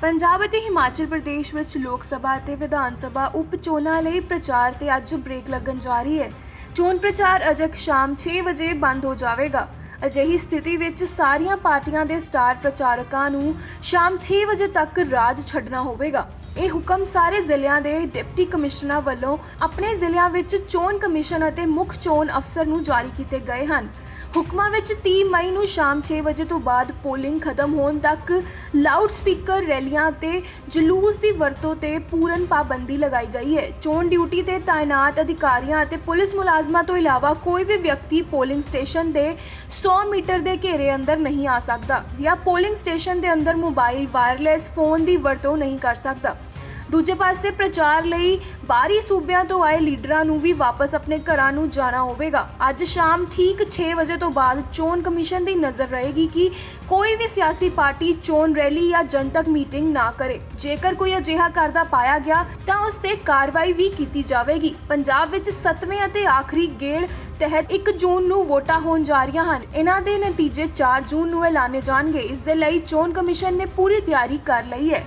ਪੰਜਾਬ ਅਤੇ ਹਿਮਾਚਲ ਪ੍ਰਦੇਸ਼ ਵਿੱਚ ਲੋਕ ਸਭਾ ਅਤੇ ਵਿਧਾਨ ਸਭਾ ਉਪ ਚੋਣਾਂ ਲਈ ਪ੍ਰਚਾਰ ਤੇ ਅੱਜ ਬ੍ਰੇਕ ਲੱਗਣ ਜਾ ਰਹੀ ਹੈ। ਚੋਣ ਪ੍ਰਚਾਰ ਅਜੇ ਸ਼ਾਮ 6 ਵਜੇ ਬੰਦ ਹੋ ਜਾਵੇਗਾ। ਅਜਿਹੀ ਸਥਿਤੀ ਵਿੱਚ ਸਾਰੀਆਂ ਪਾਰਟੀਆਂ ਦੇ ਸਟਾਰ ਪ੍ਰਚਾਰਕਾਂ ਨੂੰ ਸ਼ਾਮ 6 ਵਜੇ ਤੱਕ ਰਾਜ ਛੱਡਣਾ ਹੋਵੇਗਾ। ਇਹ ਹੁਕਮ ਸਾਰੇ ਜ਼ਿਲ੍ਹਿਆਂ ਦੇ ਡਿਪਟੀ ਕਮਿਸ਼ਨਰਾਂ ਵੱਲੋਂ ਆਪਣੇ ਜ਼ਿਲ੍ਹਿਆਂ ਵਿੱਚ ਚੋਣ ਕਮਿਸ਼ਨ ਅਤੇ ਮੁੱਖ ਚੋਣ ਅਫਸਰ ਨੂੰ ਜਾਰੀ ਕੀਤੇ ਗਏ ਹਨ। ਹੁਕਮਾਂ ਵਿੱਚ 30 ਮਈ ਨੂੰ ਸ਼ਾਮ 6 ਵਜੇ ਤੋਂ ਬਾਅਦ ਪੋਲਿੰਗ ਖਤਮ ਹੋਣ ਤੱਕ ਲਾਊਡ ਸਪੀਕਰ ਰੈਲੀਆਂ ਤੇ ਜਲੂਸ ਦੀ ਵਰਤੋਂ ਤੇ ਪੂਰਨ ਪਾਬੰਦੀ ਲਗਾਈ ਗਈ ਹੈ। ਚੋਣ ਡਿਊਟੀ ਤੇ ਤਾਇਨਾਤ ਅਧਿਕਾਰੀਆਂ ਅਤੇ ਪੁਲਿਸ ਮੁਲਾਜ਼ਮਾਂ ਤੋਂ ਇਲਾਵਾ ਕੋਈ ਵੀ ਵਿਅਕਤੀ ਪੋਲਿੰਗ ਸਟੇਸ਼ਨ ਦੇ 100 ਮੀਟਰ ਦੇ ਘੇਰੇ ਅੰਦਰ ਨਹੀਂ ਆ ਸਕਦਾ ਜਾਂ ਪੋਲਿੰਗ ਸਟੇਸ਼ਨ ਦੇ ਅੰਦਰ ਮੋਬਾਈਲ ਵਾਇਰਲੈਸ ਫੋਨ ਦੀ ਵਰਤੋਂ ਨਹੀਂ ਕਰ ਸਕਦਾ। ਦੂਜੇ ਪਾਸੇ ਪ੍ਰਚਾਰ ਲਈ ਬਾਹਰੀ ਸੂਬਿਆਂ ਤੋਂ ਆਏ ਲੀਡਰਾਂ ਨੂੰ ਵੀ ਵਾਪਸ ਆਪਣੇ ਘਰਾਂ ਨੂੰ ਜਾਣਾ ਹੋਵੇਗਾ। ਅੱਜ ਸ਼ਾਮ ਠੀਕ 6 ਵਜੇ ਤੋਂ ਬਾਅਦ ਚੋਣ ਕਮਿਸ਼ਨ ਦੀ ਨਜ਼ਰ ਰਹੇਗੀ ਕਿ ਕੋਈ ਵੀ ਸਿਆਸੀ ਪਾਰਟੀ ਚੋਣ ਰੈਲੀ ਜਾਂ ਜਨਤਕ ਮੀਟਿੰਗ ਨਾ ਕਰੇ। ਜੇਕਰ ਕੋਈ ਅਜਿਹਾ ਕਰਦਾ ਪਾਇਆ ਗਿਆ, ਤਾਂ ਉਸ ਤੇ ਕਾਰਵਾਈ ਵੀ ਕੀਤੀ ਜਾਵੇਗੀ। ਪੰਜਾਬ ਵਿੱਚ 7ਵੇਂ ਅਤੇ ਆਖਰੀ ਗੇੜ ਤਹਿਤ 1 ਜੂਨ ਨੂੰ ਵੋਟਾਂ ਹੋਣ ਜਾ ਰਹੀਆਂ ਹਨ। ਇਹਨਾਂ ਦੇ ਨਤੀਜੇ 4 ਜੂਨ ਨੂੰ ਐਲਾਨੇ ਜਾਣਗੇ। ਇਸ ਦੇ ਲਈ ਚੋਣ ਕਮਿਸ਼ਨ ਨੇ ਪੂਰੀ ਤਿਆਰੀ ਕਰ ਲਈ ਹੈ।